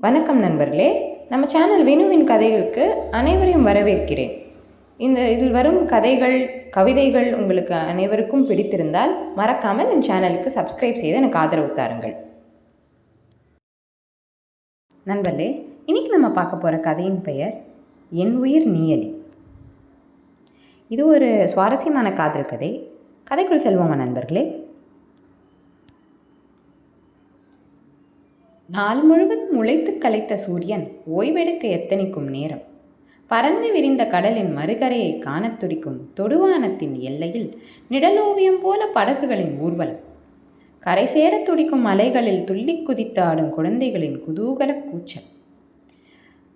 வணக்கம் நண்பர்களே. நம்ம சேனல் வினுவின் கதைகளுக்கு அனைவரையும் வரவேற்கிறேன். இந்த இதில் வரும் கதைகள் கவிதைகள் உங்களுக்கு அனைவருக்கும் பிடித்திருந்தால் மறக்காமல் என் சேனலுக்கு சப்ஸ்கிரைப் செய்து எனக்கு ஆதரவு தாருங்கள். நண்பர்களே இன்னைக்கு நம்ம பார்க்க போகிற கதையின் பெயர் என் உயிர் நீயலி. இது ஒரு சுவாரஸ்யமான காதல் கதை. கதைக்குள் செல்வோமா நண்பர்களே? நாள் முழுவதும் உழைத்து கலைத்த சூரியன் ஓய்வெடுக்க எத்தனிக்கும் நேரம்? பறந்து விரிந்த கடலின் மறுகரையை காணத் துடிக்கும் தொடுவானத்தின் எல்லையில் நிழலோவியம் போல படகுகளின் ஊர்வலம். கரை சேரத் துடிக்கும் அலைகளில் துள்ளி குதித்து ஆடும் குழந்தைகளின் குதூகல கூச்சல்.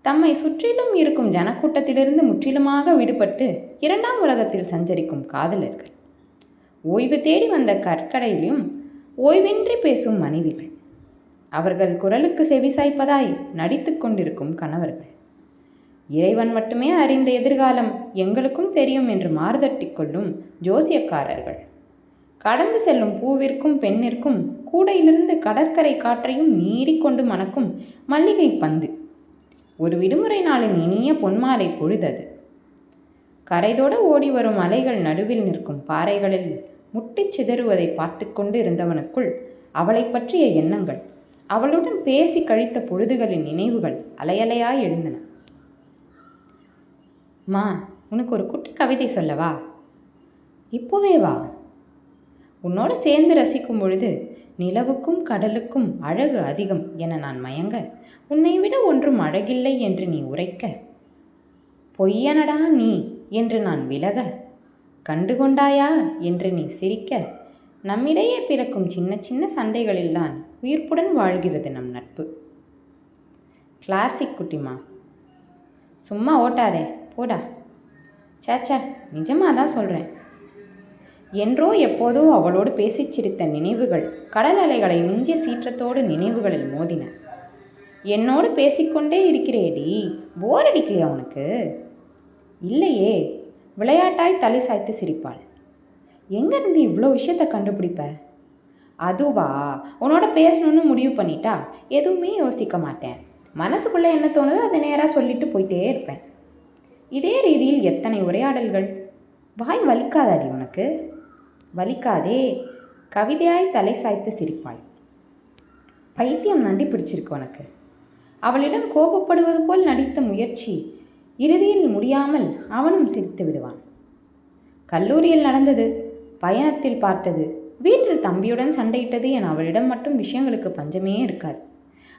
தம்மை சுற்றிலும் இருக்கும் ஜனக்கூட்டத்திலிருந்து முற்றிலுமாக விடுபட்டு இரண்டாம் உலகத்தில் சஞ்சரிக்கும் காதலர்கள். ஓய்வு தேடி வந்த கற்கடையிலும் ஓய்வின்றி பேசும் மனைவிகள். அவர்கள் குரலுக்கு செவிசாய்ப்பதாய் நடித்து கொண்டிருக்கும் கணவர்கள். இறைவன் மட்டுமே அறிந்த எதிர்காலம் எங்களுக்கும் தெரியும் என்று மாறுதட்டி கொள்ளும் ஜோசியக்காரர்கள். கடந்து செல்லும் பூவிற்கும் பெண்ணிற்கும் கூடையிலிருந்து கடற்கரை காற்றையும் மீறிக்கொண்டு மணக்கும் மல்லிகை பந்து. ஒரு விடுமுறை நாளின் இனிய பொன்மாலை பொழுதது. கரைதோட ஓடி வரும் அலைகள் நடுவில் நிற்கும் பாறைகளில் முட்டிச் சிதறுவதை பார்த்து கொண்டு இருந்தவனுக்குள் அவளை பற்றிய எண்ணங்கள் அவளுடன் பேசி கழித்த பொழுதுகளின் நினைவுகள் அலையலையாய் எழுந்தன. மா உனக்கு ஒரு குட்டி கவிதை சொல்லவா? இப்போவே வா. உன்னோட சேர்ந்து ரசிக்கும் பொழுது நிலவுக்கும் கடலுக்கும் அழகு அதிகம் என நான் மயங்க உன்னை விட ஒன்றும் அழகில்லை என்று நீ உரைக்க. பொய்யனடா நீ என்று நான் விலக கண்டுகொண்டாயா என்று நீ சிரிக்க. நம்மிடையே பிறக்கும் சின்ன சின்ன சண்டைகளில்தான் உயிர்ப்புடன் வாழ்கிறது நம் நட்பு. கிளாசிக் குட்டிமா. சும்மா ஓட்டாதே போடா. சேச்சா நிஜமாக தான் சொல்கிறேன் என்றோ எப்போதோ அவளோடு பேசிச் சிரித்த நினைவுகள் கடல் அலைகளை மிஞ்சிய சீற்றத்தோடு நினைவுகளில் மோதின. என்னோடு பேசிக்கொண்டே இருக்கிறேடி போர் அடிக்கலையா உனக்கு? இல்லையே விளையாட்டாய் தலை சாய்த்து சிரிப்பாள். எங்கேருந்து இவ்வளோ விஷயத்தை கண்டுபிடிப்ப? அதுவா? உன்னோட பேசணும்னு முடிவு பண்ணிட்டா எதுவுமே யோசிக்க மாட்டேன். மனசுக்குள்ளே என்ன தோணுதோ அதை நேராக சொல்லிட்டு போயிட்டே இருப்பேன். இதே ரீதியில் எத்தனை உரையாடல்கள்? வாய் வலிக்காதாடி உனக்கு? வலிக்காதே. கவிதையாய் தலை சாய்த்து சிரிப்பாள். பைத்தியம் நண்டி பிடிச்சிருக்கு உனக்கு. அவளிடம் கோபப்படுவது போல் நடித்த முயற்சி இறுதியில் முடியாமல் அவனும் சிரித்து விடுவான். கல்லூரியில் நடந்தது பயணத்தில் பார்த்தது வீட்டில் தம்பியுடன் சண்டையிட்டது என அவளிடம் மட்டும் விஷயங்களுக்கு பஞ்சமே இருக்காது.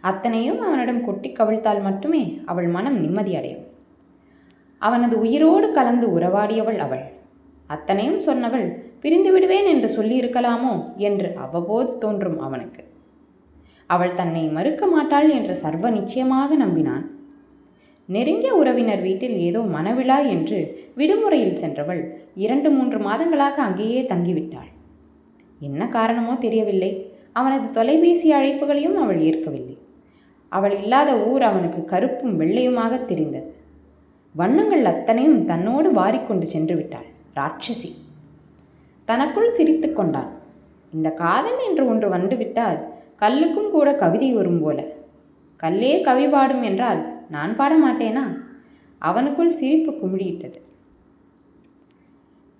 அத்தனையும் அவனிடம் கொட்டி கவிழ்த்தால் மட்டுமே அவள் மனம் நிம்மதியடையும் அவனது உயிரோடு கலந்து உறவாடியவள் அவள். அத்தனையும் சொன்னவள் பிரிந்து விடுவேன் என்று சொல்லியிருக்கலாமோ? என்று அவ்வப்போது தோன்றும் அவனுக்கு. அவள் தன்னை மறுக்க மாட்டாள் என்று சர்வ நிச்சயமாக நம்பினான். நெருங்கிய உறவினர் வீட்டில் ஏதோ மனவிழா என்று விடுமுறையில் சென்றவள் இரண்டு மூன்று மாதங்களாக அங்கேயே தங்கிவிட்டாள். என்ன காரணமோ தெரியவில்லை. அவனது தொலைபேசி அழைப்புகளையும் அவள் ஏற்கவில்லை. அவள் இல்லாத ஊர் அவனுக்கு கருப்பும் வெள்ளையுமாக தெரிந்தது வண்ணங்கள் அத்தனையும் தன்னோடு வாரிக்கொண்டு சென்று விட்டாள். ராட்சசி. தனக்குள் சிரித்து கொண்டான். இந்த காதல் என்று ஒன்று வந்துவிட்டால் கல்லுக்கும் கூட கவிதை வரும் போல. கல்லே கவி பாடும் என்றால் நான் பாட மாட்டேனா? அவனுக்குள் சிரிப்பு குமிழியிட்டது.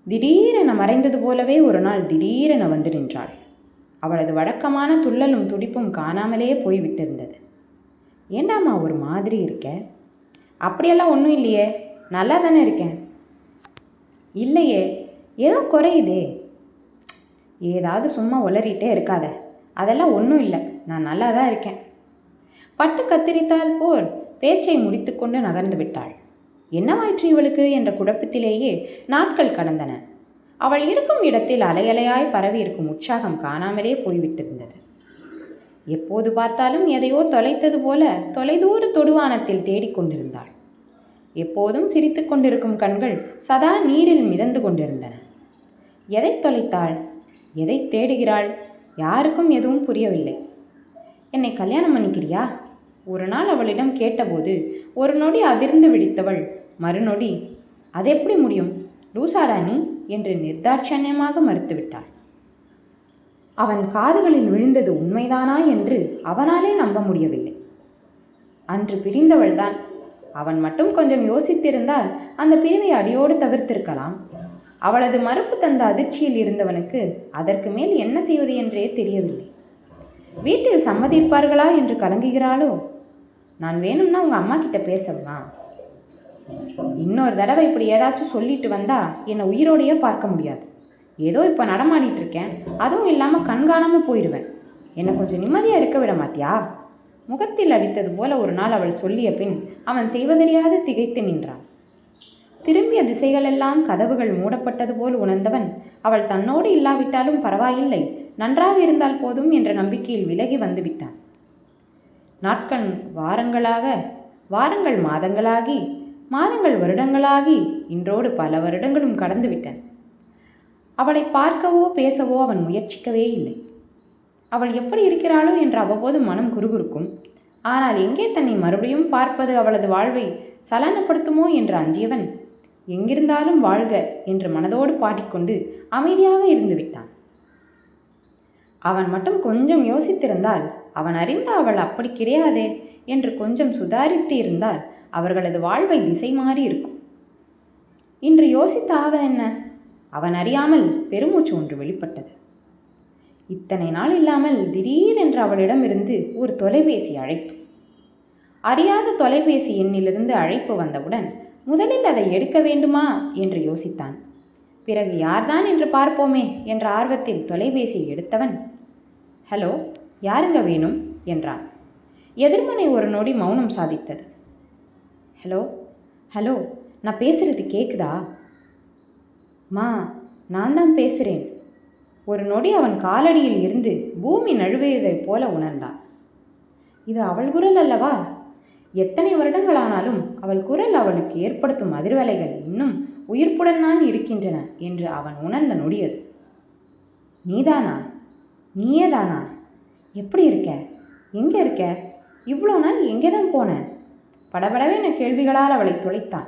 திடீரென மறைந்தது போலவே ஒரு நாள் திடீரென வந்து நின்றாள். அவளது வழக்கமான துள்ளலும் துடிப்பும் காணாமலே போய்விட்டிருந்தது. ஏண்டாம்மா ஒரு மாதிரி இருக்க? அப்படியெல்லாம் ஒன்றும் இல்லையே. நல்லா தானே இருக்கேன்? இல்லையே. ஏதோ குறையுதே. ஏதாவது சும்மா உளறிட்டே இருக்காத. அதெல்லாம் ஒன்றும் இல்லை. நான் நல்லா தான் இருக்கேன். பட்டு கத்திரித்தால் போல் பேச்சை முடித்துக்கொண்டு நகர்ந்து விட்டாள். என்னவாயிற்று இவளுக்கு? என்ற குழப்பத்திலேயே நாட்கள் கடந்தன. அவள் இருக்கும் இடத்தில் அலையலையாய் பரவி இருக்கும் உற்சாகம் காணாமலே போய்விட்டிருந்தது. எப்போது பார்த்தாலும் எதையோ தொலைத்தது போல தொலைதூர தொடுவானத்தில் தேடிக்கொண்டிருந்தாள் எப்போதும் சிரித்து கொண்டிருக்கும் கண்கள் சதா நீரில் மிதந்து கொண்டிருந்தன. எதை தொலைத்தாள்? எதை தேடுகிறாள்? யாருக்கும் எதுவும் புரியவில்லை. என்னை கல்யாணம் பண்ணிக்கிறியா? ஒரு நாள் அவளிடம் கேட்டபோது ஒரு நொடி அதிர்ந்து விழித்தவள் மறுநொடி? அது எப்படி முடியும்? லூசாடா நீ என்று நிர்தாட்சண்யமாக மறுத்துவிட்டாள். அவன் காதுகளில் விழுந்தது உண்மைதானா? என்று அவனாலே நம்ப முடியவில்லை. அன்று பிரிந்தவள்தான். அவன் மட்டும் கொஞ்சம் யோசித்திருந்தால் அந்த பிரிவை அடியோடு தவிர்த்திருக்கலாம். அவளது மறுப்பு தந்த அதிர்ச்சியில் இருந்தவனுக்கு அதற்கு மேல் என்ன செய்வது என்றே தெரியவில்லை. வீட்டில் சம்மதிப்பார்களா? என்று கலங்குகிறாளோ? நான் வேணும்னா உங்கள் அம்மா கிட்ட பேசலாம் இன்னொரு தடவை இப்படி ஏதாச்சும் சொல்லிட்டு வந்தா என்னை உயிரோடையே பார்க்க முடியாது. ஏதோ இப்போ நடமாடிட்டு இருக்கேன். அதுவும் இல்லாமல் கண்காணாமல் போயிடுவேன் என்னை கொஞ்சம் நிம்மதியாக இருக்க விட மாட்டியா? முகத்தில் அடித்தது போல ஒரு நாள் அவள் சொல்லிய பின் அவன் செய்வதறியாது திகைத்து நின்றான். திரும்பிய திசைகளெல்லாம் கதவுகள் மூடப்பட்டது போல் உணர்ந்தவன் அவள் தன்னோடு இல்லாவிட்டாலும் பரவாயில்லை. நன்றாக இருந்தால் போதும் என்ற நம்பிக்கையில் விலகி வந்துவிட்டான் நாட்கள் வாரங்களாக வாரங்கள் மாதங்களாகி மாதங்கள் வருடங்களாகி இன்றோடு பல வருடங்களும் கடந்துவிட்டன அவளை பார்க்கவோ பேசவோ அவன் முயற்சிக்கவே இல்லை. அவள் எப்படி இருக்கிறாளோ என்று அவ்வப்போது மனம் குறுகுறுக்கும். ஆனால் எங்கே தன்னை மறுபடியும் பார்ப்பது அவளது வாழ்வை சலனப்படுத்துமோ என்று அஞ்சியவன் எங்கிருந்தாலும் வாழ்க என்று மனதோடு பாடிக்கொண்டு அமைதியாக இருந்து விட்டான். அவன் மட்டும் கொஞ்சம் யோசித்திருந்தால் அவன் அறிந்த அவள் அப்படி கிடையாதே என்று கொஞ்சம் சுதாரித்து இருந்தால் அவர்களது வாழ்வை திசை மாறி இருக்கும். இன்று யோசித்தாக என்ன? அவன் அறியாமல் பெருமூச்சு ஒன்று வெளிப்பட்டது. இத்தனை நாள் இல்லாமல் திடீரென்று அவளிடமிருந்து ஒரு தொலைபேசி அழைப்பு. அறியாத தொலைபேசி எண்ணிலிருந்து அழைப்பு வந்தவுடன் முதலில் அதை எடுக்க வேண்டுமா? என்று யோசித்தான். பிறகு யார்தான் என்று பார்ப்போமே என்ற ஆர்வத்தில் தொலைபேசி எடுத்தவன் ஹலோ யாருங்க வேணும்? என்றான். எதிர்மனை ஒரு நொடி மௌனம் சாதித்தது. ஹலோ? ஹலோ நான் பேசுகிறது கேட்குதா மா நான் தான் பேசுகிறேன் ஒரு நொடி அவன் காலடியில் இருந்து பூமி நழுவியதைப் போல உணர்ந்தான். இது அவள் குரல் அல்லவா? எத்தனை வருடங்களானாலும் அவள் குரல் அவளுக்கு ஏற்படுத்தும் அதிர்வலைகள் இன்னும் உயிர்ப்புடன் தான் இருக்கின்றன என்று அவன் உணர்ந்த நொடியது. நீதானா? நீயே தானா எப்படி இருக்க? எங்கே இருக்க? இவ்வளோ நாள் எங்கே தான் போன? படபடவென கேள்விகளால் அவளை துளைத்தான்.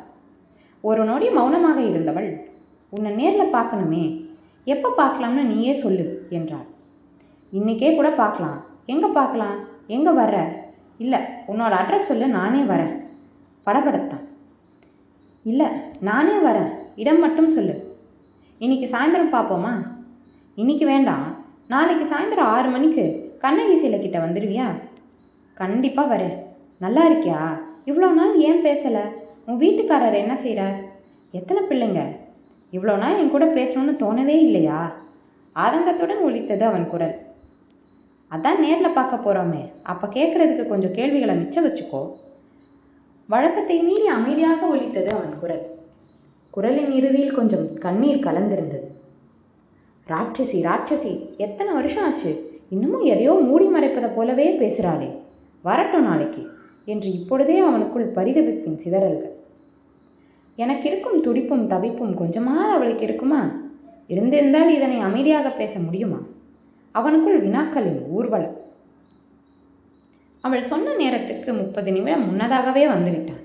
ஒரு நொடி மௌனமாக இருந்தவள் உன்னை நேரில் பார்க்கணுமே. எப்போ பார்க்கலாம்னு நீயே சொல்லு என்றாள். இன்னைக்கே கூட பார்க்கலாம். எங்கே பார்க்கலாம்? எங்கே வர்ற? இல்லை உன்னோட அட்ரஸ் சொல்லு நானே வரேன். படபடத்தான். இல்லை நானே வரேன். இடம் மட்டும் சொல்லு. இன்னைக்கு சாயந்தரம் பார்ப்போமா? இன்னைக்கு வேண்டாம். நாளைக்கு சாயந்தரம் ஆறு மணிக்கு கண்ணகி சிலை கிட்ட வந்துடுவியா கண்டிப்பாக வரேன். நல்லா இருக்கியா? இவ்வளோ நாள் ஏன் பேசலை? உன் வீட்டுக்காரர் என்ன செய்கிறார் எத்தனை பிள்ளைங்க? இவ்வளோ நாள் என் கூட பேசணும்னு தோணவே இல்லையா? ஆதங்கத்துடன் ஒழித்தது அவன் குரல். அதான் நேரில் பார்க்க போகிறோமே அப்போ கேட்குறதுக்கு கொஞ்சம் கேள்விகளை மிச்சம் வச்சுக்கோ. வழக்கத்தை மீறி அமைதியாக ஒலித்தது அவன் குரல். குரலின் இறுதியில் கொஞ்சம் கண்ணீர் கலந்திருந்தது. ராட்சசி ராட்சசி எத்தனை வருஷம் ஆச்சு? இன்னமும் எதையோ மூடி மறைப்பதை போலவே பேசுகிறாளே வரட்டும் நாளைக்கு என்று இப்பொழுதே அவனுக்குள் பரிதவிப்பின் சிதறல்கள். எனக்கு இருக்கும் துடிப்பும் தவிப்பும் கொஞ்சமாவது அவளுக்கு இருக்குமா? இருந்திருந்தால் இதனை அமைதியாக பேச முடியுமா? அவனுக்குள் வினாக்களின் ஊர்வலம். அவள் சொன்ன நேரத்துக்கு முப்பது நிமிடம் முன்னதாகவே வந்துவிட்டான்.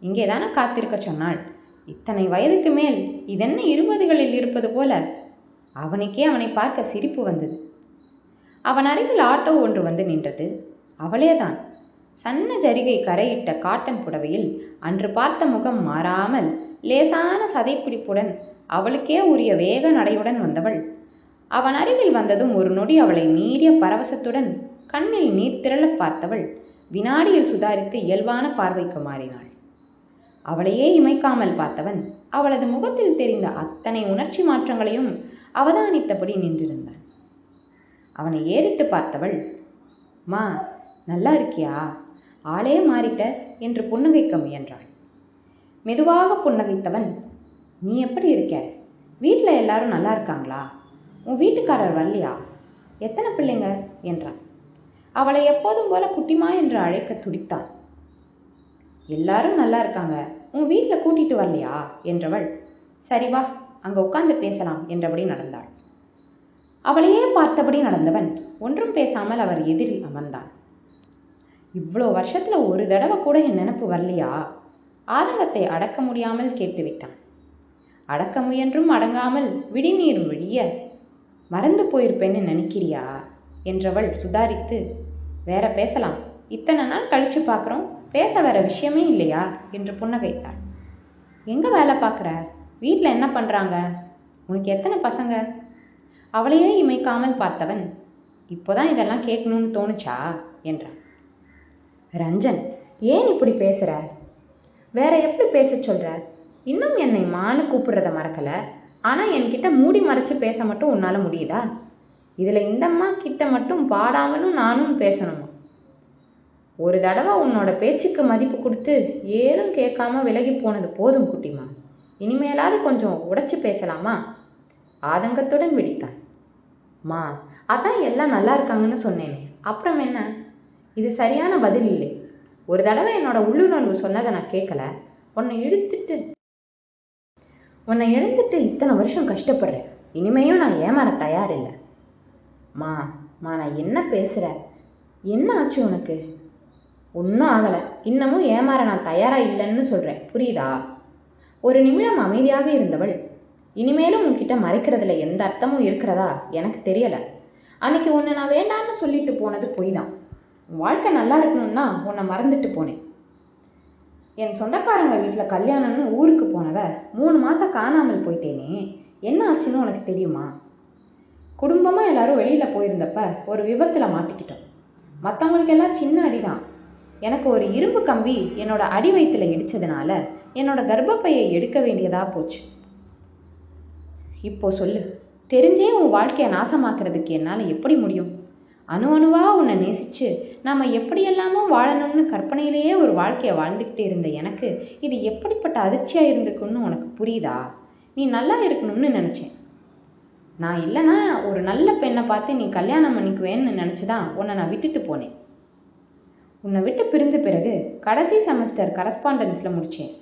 இங்கே தானே காத்திருக்க சொன்னாள்? இத்தனை வயதுக்கு மேல் இதென்ன இருபதுகளில் இருப்பது போல? அவனுக்கே அவனை பார்க்க சிரிப்பு வந்தது. அவன் அருகில் ஆட்டோ ஒன்று வந்து நின்றது. அவளேதான். சன்ன ஜரிகை கரையிட்ட காட்டன் புடவையில் அன்று பார்த்த முகம் மாறாமல் லேசான சதைப்பிடிப்புடன் அவளுக்கே உரிய வேக நடையுடன் வந்தவள். அவன் அருகில் வந்ததும் ஒரு நொடி அவளை மீறிய பரவசத்துடன் கண்ணில் நீர் திரள பார்த்தவள் வினாடியில் சுதாரித்து இயல்பான பார்வைக்கு மாறினாள். அவளையே இமைக்காமல் பார்த்தவன் அவளது முகத்தில் தெரிந்த அத்தனை உணர்ச்சி மாற்றங்களையும் அவதானித்தபடி நின்றிருந்தான். அவனை ஏறிட்டு பார்த்தவள் மா நல்லா இருக்கியா? ஆளே மாறிட்ட என்று புன்னகைக்க முயன்றாள். மெதுவாக புன்னகைத்தவன் நீ எப்படி இருக்க? வீட்டில் எல்லாரும் நல்லா இருக்காங்களா? உன் வீட்டுக்காரர் வரலையா? எத்தனை பிள்ளைங்க? என்றான். அவளை எப்போதும் போல குட்டிமா என்று அழைக்க துடித்தான். எல்லாரும் நல்லா இருக்காங்க. உன் வீட்டில் கூட்டிட்டு வரலையா? என்றவள் சரி வா அங்கே உட்காந்து பேசலாம் என்றபடி நடந்தாள். அவளையே பார்த்தபடி நடந்தவன் ஒன்றும் பேசாமல் அவர் எதிரில் அமர்ந்தான். இவ்வளோ வருஷத்தில் ஒரு தடவை கூட என் நினப்பு வரலையா? ஆதங்கத்தை அடக்க முடியாமல் கேட்டுவிட்டான். அடக்க முயன்றும் அடங்காமல் விடிநீர் விழிய மறந்து போயிருப்பேன்னு நினைக்கிறியா? என்றவள் சுதாரித்து வேற பேசலாம். இத்தனை நாள் கழிச்சு பார்க்குறோம். பேச வேற விஷயமே இல்லையா? என்று புன்னகைத்தாள். எங்கே வேலை பார்க்குற? வீட்டில் என்ன பண்ணுறாங்க உனக்கு எத்தனை பசங்க? அவளையே இமைக்காமல் பார்த்தவன் இப்போதான் இதெல்லாம் கேட்கணும்னு தோணுச்சா? என்றான். ரஞ்சன் ஏன் இப்படி பேசுகிற வேற எப்படி பேச சொல்கிற இன்னும் என்னை மானு கூப்பிடுறத மறக்கல. ஆனால் என்கிட்ட மூடி மறைச்சு பேச மட்டும் உன்னால் முடியுதா? இதில் இந்தம்மா கிட்ட மட்டும் பாடாமலும் நானும் பேசணுமா? ஒரு தடவை உன்னோட பேச்சுக்கு மதிப்பு கொடுத்து ஏதும் கேட்காம விலகி போனது போதும் குட்டிமா. இனிமேலாவது கொஞ்சம் உடைச்சு பேசலாமா? ஆதங்கத்துடன் விடித்தான் மா அதான் எல்லாம் நல்லா இருக்காங்கன்னு சொன்னேனே. அப்புறம் என்ன? இது சரியான பதில் இல்லை. ஒரு தடவை என்னோட உள்ளுணர்வு சொன்னதை நான் கேட்கல. உன்னை இழுத்துட்டு உன்னை இழந்துட்டு இத்தனை வருஷம் கஷ்டப்படுறேன். இனிமேயும் நான் ஏமாற தயாரில்லை. மா மா நான் என்ன பேசுகிற என்ன ஆச்சு உனக்கு? ஒன்றும் ஆகலை. இன்னமும் ஏமாற நான் தயாராக இல்லைன்னு சொல்கிறேன் புரியுதா? ஒரு நிமிடம் அமைதியாக இருந்தவள் இனிமேலும் உன்கிட்ட மறைக்கிறதுல எந்த அர்த்தமும் இருக்கிறதா? எனக்கு தெரியலை. அன்னைக்கு உன்னை நான் வேண்டான்னு சொல்லிட்டு போனது பொய் தான் உன் வாழ்க்கை நல்லா இருக்கணும்னா உன்னை மறந்துட்டு போனேன். என் சொந்தக்காரங்க வீட்டில் கல்யாணம்னு ஊருக்கு போனவ மூணு மாதம் காணாமல் போயிட்டேனே. என்ன ஆச்சுன்னு உனக்கு தெரியுமா? குடும்பமாக எல்லாரும் வெளியில் போயிருந்தப்ப ஒரு விபத்தில் மாட்டிக்கிட்டோம். மற்றவங்களுக்கெல்லாம் சின்ன அடி தான் எனக்கு ஒரு இரும்பு கம்பி என்னோட அடி வயிற்றில் இடித்ததுனால என்னோட கர்ப்பப்பையை எடுக்க வேண்டியதாக போச்சு. இப்போ சொல்லு. தெரிஞ்சே உன் வாழ்க்கையை நாசமாக்குறதுக்கு என்னால் எப்படி முடியும்? அணு அணுவாக உன்னை நேசித்து நாம் எப்படியெல்லாமோ வாழணும்னு கற்பனையிலேயே ஒரு வாழ்க்கையை வாழ்ந்துக்கிட்டே இருந்த எனக்கு இது எப்படிப்பட்ட அதிர்ச்சியாக இருந்துக்குன்னு உனக்கு புரியுதா? நீ நல்லா இருக்கணும்னு நினச்சேன். நான் இல்லைன்னா ஒரு நல்ல பெண்ணை பார்த்து நீ கல்யாணம் பண்ணிக்குவேன்னு நினச்சி தான் உன்னை நான் விட்டுட்டு போனேன். உன்னை விட்டு பிரிஞ்ச பிறகு கடைசி செமஸ்டர் கரஸ்பாண்டன்ஸில் முடித்தேன்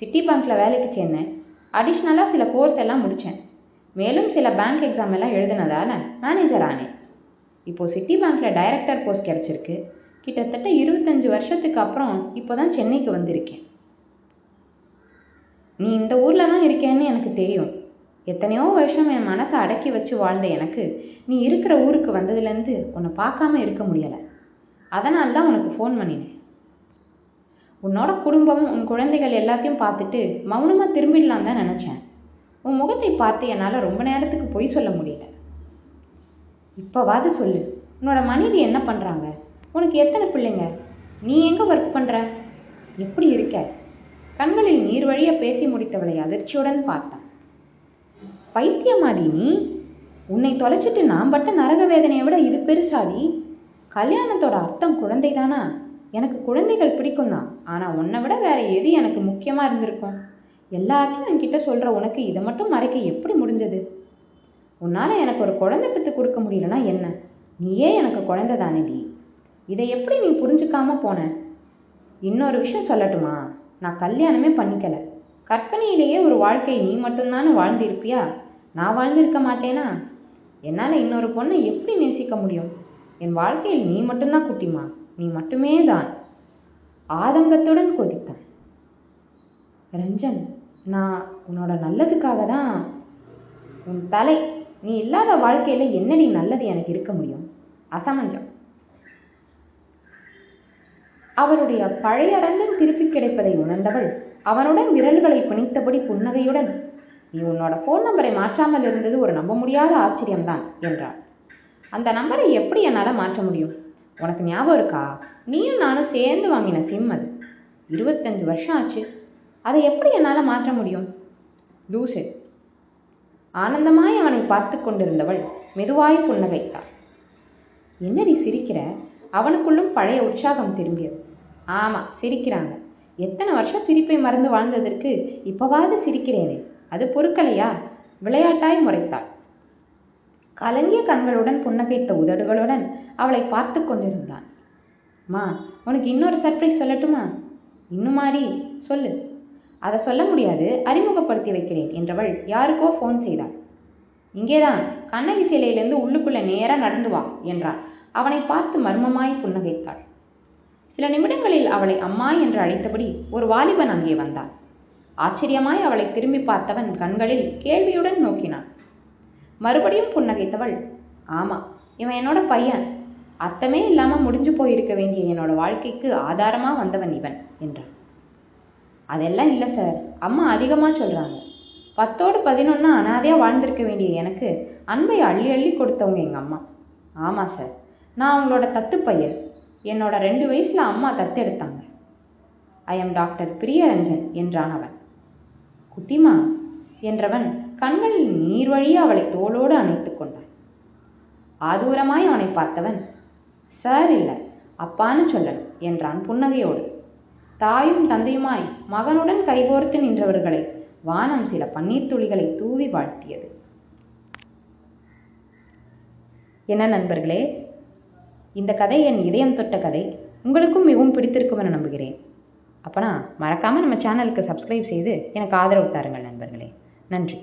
சிட்டி பேங்க்கில் வேலைக்கு சேர்ந்தேன். அடிஷ்னலாக சில கோர்ஸ் எல்லாம் முடித்தேன் மேலும் சில பேங்க் எக்ஸாம் எல்லாம் எழுதினதால மேனேஜர் ஆனேன். இப்போது சிட்டி பேங்க்கில் டைரக்டர் போஸ்ட் கிடச்சிருக்கு. கிட்டத்தட்ட இருபத்தஞ்சி வருஷத்துக்கு அப்புறம் இப்போ தான் சென்னைக்கு வந்திருக்கேன். நீ இந்த ஊரில் தான் இருக்கேன்னு எனக்கு தெரியும். எத்தனையோ வருஷம் என் மனசை அடக்கி வச்சு வாழ்ந்த எனக்கு நீ இருக்கிற ஊருக்கு வந்ததுலேருந்து உன்னை பார்க்காம இருக்க முடியலை. அதனால தான் உனக்கு ஃபோன் பண்ணினேன். உன்னோட குடும்பம் உன் குழந்தைகள் எல்லாத்தையும் பார்த்துட்டு மௌனமாக திரும்பிடலாம் தான் நினச்சேன். உன் முகத்தை பார்த்து என்னால் ரொம்ப நேரத்துக்கு பொய் சொல்ல முடியல. இப்போவாது சொல்லு. உன்னோட மனைவி என்ன பண்ணுறாங்க உனக்கு எத்தனை பிள்ளைங்க? நீ எங்கே ஒர்க் பண்ணுற எப்படி இருக்க? கண்களில் நீர் வழிய பேசி முடித்தவளை அதிர்ச்சியுடன் பார்த்தான். பைத்தியமாடி நீ. உன்னை தொலைச்சிட்டு நான் பட்ட நரக வேதனையை விட இது பெருசாடி. கல்யாணத்தோட அர்த்தம் குழந்தை தானா எனக்கு குழந்தைகள் பிடிக்கும் தான் ஆனால் உன்னை விட வேற எது எனக்கு முக்கியமாக இருந்திருக்கும்? எல்லாத்தையும் என்கிட்ட சொல்கிற உனக்கு இதை மட்டும் மறைக்க எப்படி முடிஞ்சது? உன்னால் எனக்கு ஒரு குழந்தை பெற்று கொடுக்க முடியலனா என்ன? நீயே எனக்கு குழந்தை தானேடி. இதை எப்படி நீ புரிஞ்சுக்காம போன? இன்னொரு விஷயம் சொல்லட்டுமா? நான் கல்யாணமே பண்ணிக்கல. கற்பனையிலேயே ஒரு வாழ்க்கை நீ மட்டும்தானே வாழ்ந்திருப்பியா? நான் வாழ்ந்திருக்க மாட்டேனா? என்னால் இன்னொரு பொண்ணை எப்படி நேசிக்க முடியும்? என் வாழ்க்கையில் நீ மட்டும்தான் குட்டிமா? நீ மட்டுமே தான் ஆதங்கத்துடன் கொதித்தான். ரஞ்சன் நான் உன்னோட நல்லதுக்காக தான் உன் தலை நீ இல்லாத வாழ்க்கையில் என்னடி நல்லது எனக்கு இருக்க முடியும்? அசமஞ்சம். அவருடைய பழைய ரஞ்சன் திருப்பி கிடைப்பதை உணர்ந்தவள் அவனுடன் விரல்களை பிணைத்தபடி புன்னகையுடன் நீ உன்னோட ஃபோன் நம்பரை மாற்றாமல் இருந்தது ஒரு நம்ப முடியாத ஆச்சரியம்தான் என்றாள். அந்த நம்பரை எப்படி என்னால் மாற்ற முடியும்? உனக்கு ஞாபகம் இருக்கா? நீயும் நானும் சேர்ந்து வாங்கின சிம் அது. இருபத்தஞ்சு வருஷம் ஆச்சு. அதை எப்படி என்னால் மாற்ற முடியும்? லூசு. ஆனந்தமாய் அவனை பார்த்து கொண்டிருந்தவள் மெதுவாய் புன்னகைத்தாள். என்னடி சிரிக்கிற? அவனுக்குள்ளும் பழைய உற்சாகம் திரும்பியது. ஆமாம் சிரிக்கிறாங்க. எத்தனை வருஷம் சிரிப்பை மறந்து வாழ்ந்ததற்கு இப்போவாவது சிரிக்கிறேனே. அது பொறுக்கலையா? விளையாட்டாய் முறைத்தாள். கலங்கிய கண்களுடன் புன்னகைத்த உதடுகளுடன் அவளை பார்த்து கொண்டிருந்தான். மா உனக்கு இன்னொரு சர்ப்ரைஸ் சொல்லட்டுமா? இன்னுமாடி? சொல்லு. அதை சொல்ல முடியாது அறிமுகப்படுத்தி வைக்கிறேன் என்றவள் யாருக்கோ ஃபோன் செய்தாள் இங்கேதான் கண்ணகி சிலையிலேருந்து உள்ளுக்குள்ளே நேராக நடந்து வா என்றான் அவனை பார்த்து மர்மமாய் புன்னகைத்தாள். சில நிமிடங்களில் அவளை அம்மா என்று அழைத்தபடி ஒரு வாலிபன் அங்கே வந்தான். ஆச்சரியமாய் அவளை திரும்பி பார்த்தவன் கண்களில் கேள்வியுடன் நோக்கினான். மறுபடியும் புன்னகைத்தவள் ஆமாம் இவன் என்னோட பையன். அர்த்தமே இல்லாமல் முடிஞ்சு போயிருக்க வேண்டிய என்னோட வாழ்க்கைக்கு ஆதாரமாக வந்தவன் இவன் என்றான் அதெல்லாம் இல்லை சார் அம்மா அதிகமாக சொல்கிறாங்க பத்தோடு பதினொன்னா அனாதையாக வாழ்ந்திருக்க வேண்டிய எனக்கு அன்பை அள்ளி அள்ளி கொடுத்தவங்க எங்கள் அம்மா. ஆமாம் சார் நான் அவங்களோட தத்து பையன். என்னோட ரெண்டு வயசில் அம்மா தத்தெடுத்தாங்க ஐ எம் டாக்டர் பிரியரஞ்சன் என்றான் அவன். குட்டிமா என்றவன் கண்களில் நீர் வழியே அவளை தோளோடு அணைத்து கொண்டான். ஆதூரமாய் அவனை பார்த்தவன் சார் இல்லை அப்பான்னு சொல்லணும் என்றான் புன்னகையோடு. தாயும் தந்தையுமாய் மகனுடன் கைகோர்த்து நின்றவர்களை வானம் சில பன்னீர் துளிகளை தூவி வாழ்த்தியது. என்ன நண்பர்களே இந்த கதை என் இதயம் தொட்ட கதை உங்களுக்கும் மிகவும் பிடித்திருக்கும் என நம்புகிறேன். அப்போனா மறக்காமல் நம்ம சேனலுக்கு சப்ஸ்கிரைப் செய்து எனக்கு ஆதரவு தாருங்கள் நண்பர்களே. நன்றி.